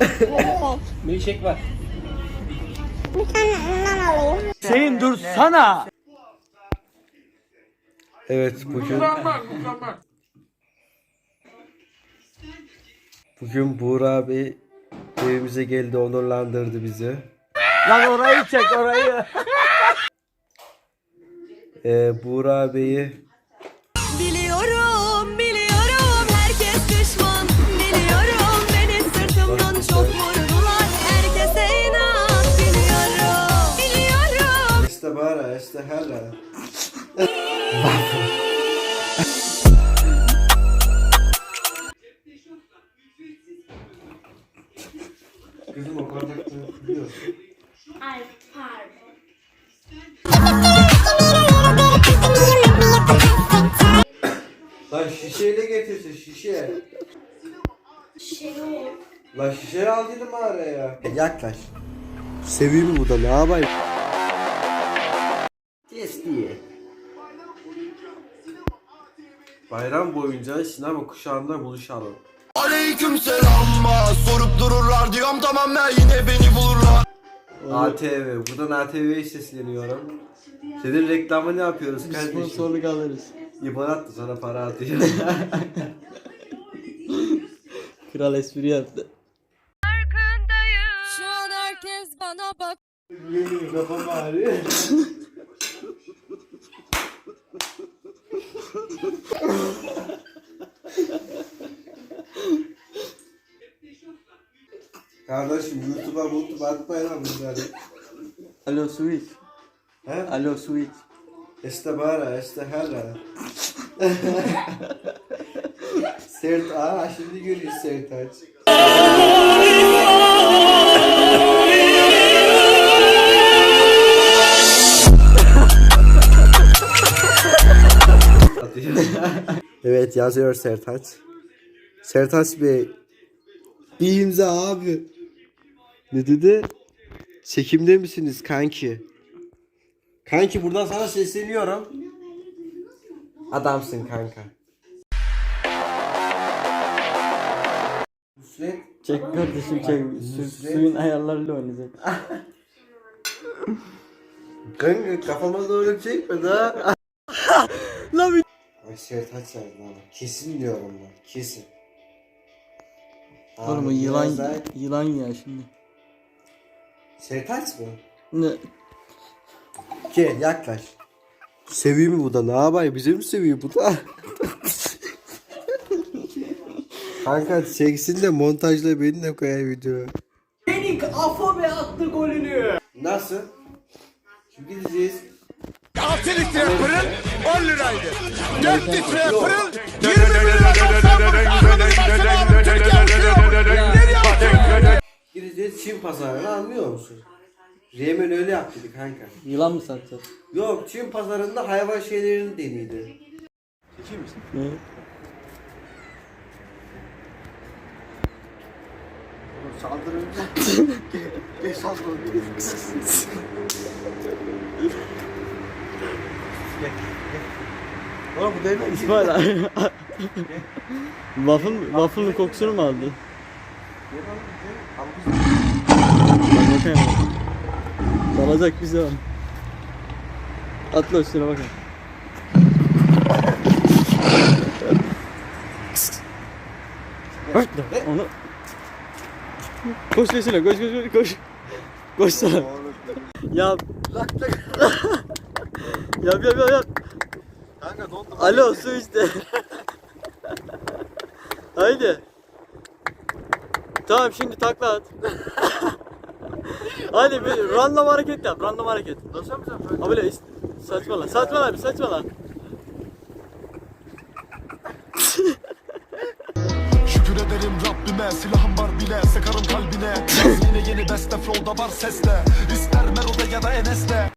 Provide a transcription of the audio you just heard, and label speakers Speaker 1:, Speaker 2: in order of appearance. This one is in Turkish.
Speaker 1: Milkshake var.
Speaker 2: Bir tane ondan alayım.
Speaker 3: Hüseyin dur sana.
Speaker 4: Evet bugün Bugün Buğra abi evimize geldi onurlandırdı bizi.
Speaker 3: Lan orayı çek orayı.
Speaker 4: Ee, Buğra abiyi
Speaker 5: Biliyorum, biliyorum
Speaker 4: hala. Kızım o bardakları biliyorsun.
Speaker 2: Ay pardon.
Speaker 4: Lan şişeyle getirsin şişe.
Speaker 2: Şey.
Speaker 4: Lan şişeyi aldıydım araya. Yaklaş. Seveyim bu da ne yapayım? Diye. Bayram boyunca sinema kuşağında buluşalım.
Speaker 6: Aleyküm selam Sorup dururlar diyorum tamam ben yine beni bulurlar
Speaker 4: ATV. Buradan ATV'ye sesleniyorum. Senin reklamını yapıyoruz kardeşim.
Speaker 3: Sponsorluk alırız.
Speaker 4: İban attı sana para atıyor.
Speaker 3: Kral espri yaptı.
Speaker 5: Şu an herkes bana bak
Speaker 4: Benim kafam ağrıyor. Kardeşim YouTube'a YouTube'a atmayın lan bunları.
Speaker 3: Alo switch.
Speaker 4: He?
Speaker 3: Alo switch.
Speaker 4: Este bara, este hala. Sert, aa şimdi görüyoruz Sertaç. Evet yazıyor Sertaç. Sertaç Bey. Bir imza abi. Ne dedi? Çekimde misiniz kanki? Kanki buradan sana sesleniyorum. Adamsın kanka. Nusret.
Speaker 3: Çek kardeşim çek. Su, suyun ayarlarıyla oynayacak.
Speaker 4: Kanka kafama doğru çekme daha. Ay Sertaç yazdı ama. Kesin diyorum ben. Kesin.
Speaker 3: Oğlum o
Speaker 4: Abi,
Speaker 3: yılan
Speaker 4: biraz daha-
Speaker 3: yılan ya şimdi.
Speaker 4: Sertaç mı?
Speaker 3: Ne?
Speaker 4: Gel yaklaş. Seviyor mu bu da? Ne yapay? Bize mi seviyor bu da? Kanka çeksin de montajla beni de koyar video. Nasıl? Şimdi gideceğiz.
Speaker 6: 6 litre pırıl 10 liraydı 4 litre pırıl 20 lira 90 Türkiye
Speaker 4: Gideceğiz Çin pazarına anlıyor musun? Yemen öyle yaptıydı kanka.
Speaker 3: Yılan mı satacağız?
Speaker 4: Yok Çin pazarında hayvan şeylerini deniydi.
Speaker 3: Ne?
Speaker 4: Saldırınca. Geç saldırınca. Oğlum bu değil mi?
Speaker 3: İsmail abi. Waffle, waffle'ın kokusunu mu aldı? Bak bakayım. Dalacak bize var. Atla üstüne bakın. Onu Koş peşine koş koş koş koş sana Yap Yap yap yap yap.
Speaker 4: Kanka dondu.
Speaker 3: Alo su işte. Haydi. Tamam şimdi takla at. Hadi bir random hareket yap random hareket.
Speaker 4: Nasıl yapacağım böyle?
Speaker 3: Böyle is- saçmala saçmala bir saçmala
Speaker 6: Şükür ederim Rabbime silahım var bile sıkarım kalbine. Yaz yine yeni beste flow'da var seste. İster Mero'da ya da Enes'te